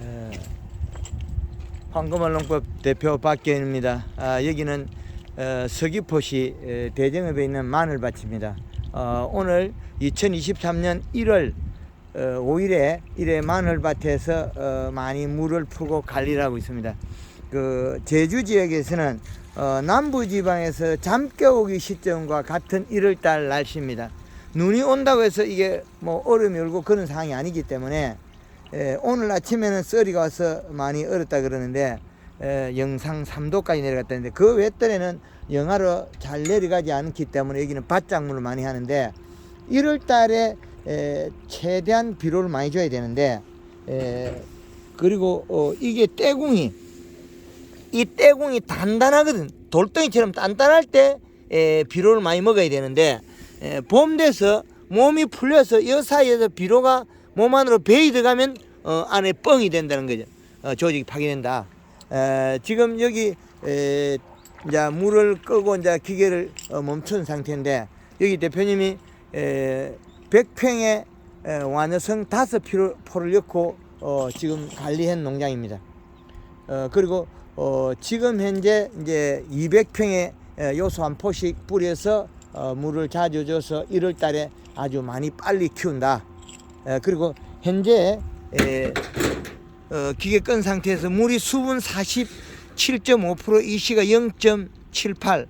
어, 황금알농법 대표 박기현입니다. 아, 여기는 어, 서귀포시 에, 대정읍에 있는 마늘밭입니다. 어, 오늘 2023년 1월 어, 5일에 이래 마늘밭에서 어, 많이 물을 푸고 관리를 하고 있습니다. 그 제주 지역에서는 어, 남부 지방에서 잠 깨우기 시점과 같은 1월달 날씨입니다. 눈이 온다고 해서 이게 뭐 얼음이 얼고 그런 상황이 아니기 때문에 에, 오늘 아침에는 썰이가 와서 많이 얼었다 그러는데 에, 영상 3도까지 내려갔다는데 그 외떨에는 영하로 잘 내려가지 않기 때문에 여기는 바짝물을 많이 하는데 1월 달에 에, 최대한 비료를 많이 줘야 되는데 에, 그리고 어, 이게 떼궁이 이 떼궁이 단단하거든. 돌덩이처럼 단단할 때 에, 비료를 많이 먹어야 되는데 에, 봄 돼서 몸이 풀려서 이 사이에서 비료가 몸 안으로 배이 들어가면 어, 안에 뻥이 된다는 거죠 어, 조직이 파괴된다 에, 지금 여기 에, 이제 물을 끄고 이제 기계를 어, 멈춘 상태인데 여기 대표님이 에, 100평에 에, 완여성 다섯 포를 넣고 어, 지금 관리한 농장입니다. 어, 그리고 어, 지금 현재 이제 200평의 요소 한 포씩 뿌려서 어, 물을 자주 줘서 1월 달에 아주 많이 빨리 키운다. 에, 그리고 현재 에, 어, 기계 끈 상태에서 물이 수분 47.5% 이시가 0.78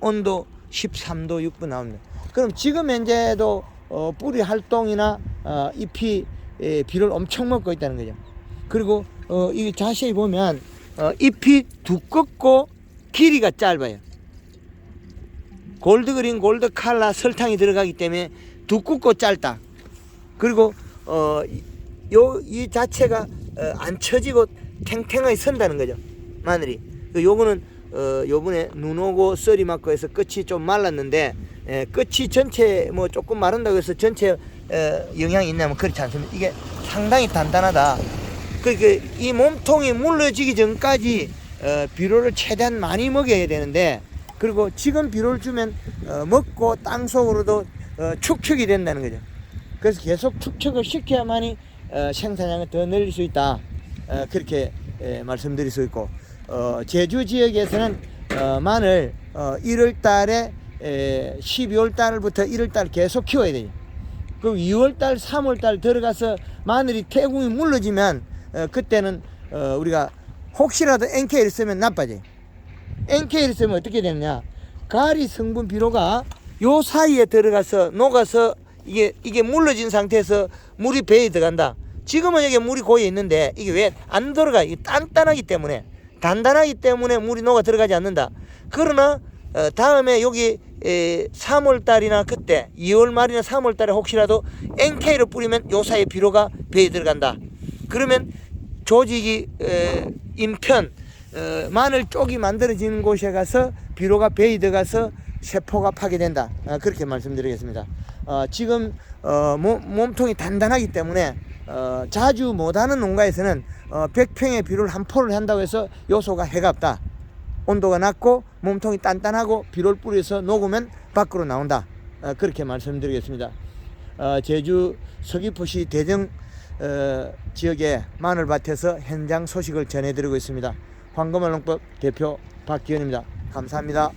온도 13도 6분 나옵니다. 그럼 지금 현재도 어, 뿌리 활동이나 어, 잎이 에, 비를 엄청 먹고 있다는 거죠. 그리고 어, 이 자세히 보면 어, 잎이 두껍고 길이가 짧아요. 골드 그린 골드 칼라 설탕이 들어가기 때문에 두껍고 짧다. 그리고 어, 요 이 자체가 어, 안 처지고 탱탱하게 선다는 거죠. 마늘이. 그 요거는 어, 요번에 눈 오고 썰이 맞고 해서 끝이 좀 말랐는데 에, 끝이 전체 뭐 조금 마른다고 해서 전체 어, 영향이 있냐면 그렇지 않습니다. 이게 상당히 단단하다. 그러니까 이 몸통이 물러지기 전까지 어, 비료를 최대한 많이 먹여야 되는데 그리고 지금 비료를 주면 어, 먹고 땅 속으로도 어, 축축이 된다는 거죠. 그래서 계속 축축을 시켜야만이 어, 생산량을 더 늘릴 수 있다. 어, 그렇게 에, 말씀드릴 수 있고 어, 제주 지역에서는 어, 마늘 어, 1월 달에 에, 12월 달부터 1월 달 계속 키워야 돼요. 그 2월 달, 3월 달 들어가서 마늘이 태궁이 물러지면 어, 그때는 어, 우리가 혹시라도 NK를 쓰면 나빠져요. NK를 쓰면 어떻게 되느냐? 가리 성분 비료가 요 사이에 들어가서 녹아서 이게 이게 물러진 상태에서 물이 배에 들어간다. 지금은 여기 물이 고여 있는데 이게 왜 안 들어가? 이게 단단하기 때문에 단단하기 때문에 물이 녹아 들어가지 않는다. 그러나 어, 다음에 여기 에, 3월 달이나 그때 2월 말이나 3월 달에 혹시라도 NK를 뿌리면 요 사이에 비료가 배에 들어간다. 그러면 조직이 에, 인편 어, 마늘 쪽이 만들어지는 곳에 가서 비료가 배에 들어가서 세포가 파괴된다. 아, 그렇게 말씀드리겠습니다. 어, 지금 어, 몸, 몸통이 단단하기 때문에 어, 자주 못하는 농가에서는 어, 100평의 비료를 한 포를 한다고 해서 요소가 해갑다. 온도가 낮고 몸통이 단단하고 비료를 뿌려서 녹으면 밖으로 나온다. 어, 그렇게 말씀드리겠습니다. 어, 제주 서귀포시 대정 어, 지역의 마늘밭에서 현장 소식을 전해드리고 있습니다. 황금알농법 대표 박기현입니다. 감사합니다.